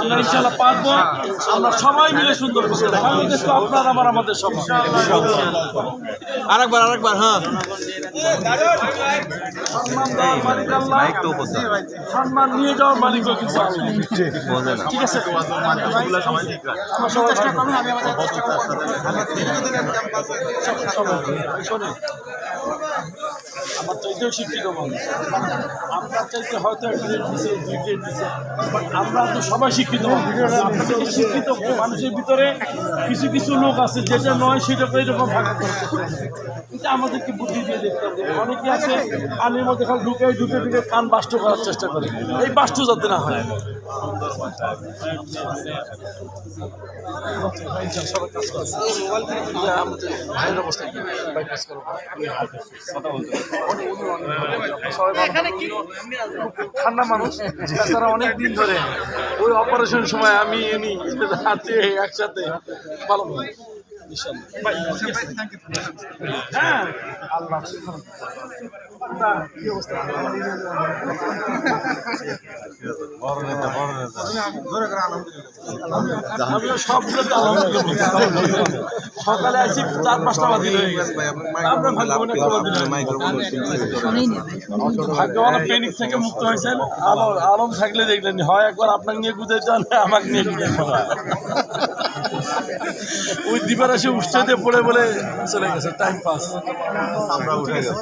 আমরা ইনশাল্লাহ পারব। আমরা সবাই মিলে সুন্দর করব আপনার আমার আমাদের সবার। আরেকবার আরেকবার হ্যাঁ। সম্মান মালিক নিয়ে যাওয়ার মালিকও ঠিক আছে? সবাই চেষ্টা করুন আমি আমাদের আমার চাইতেও শিক্ষিত মানুষ। আপনার চাইতে হয়তো এক গ্রেড দিচ্ছে দুই গ্রেড দিচ্ছে বাট আমরা তো সবাই শিক্ষিত। শিক্ষিত মানুষের ভিতরে কিছু কিছু লোক আছে যেটা নয় সেটা এরকম ভাগ করে। এটা আমাদেরকে বুদ্ধি দিয়ে দেখতে হবে। অনেকে আছে কানের মধ্যে খালি ঢুকে ঢুকে ঢুকে কান বাষ্ট করার চেষ্টা করে। এই বাষ্ট যাতে না হয়। অবস্থা করো। ঠান্ডা মানুষ। তারা অনেক দিন ধরে ওই অপারেশন সময় আমি এনি আছে একসাথে। ভালো। ভাই, হ্যাঁ। আল্লাহ। সকালে চার পাঁচটা বাজে। হয়ে গেছে আপনার ভাগ্য অনেক পেনিক থেকে মুক্ত হয়েছেন। আলম আলম থাকলে দেখলেন হয় একবার আপনাকে নিয়ে গুজে যান আমাকে নিয়ে গুজে ওই দ্বীপের এসে উষ্টাতে পড়ে বলে চলে গেছে টাইম পাস আমরা উঠে গেছি।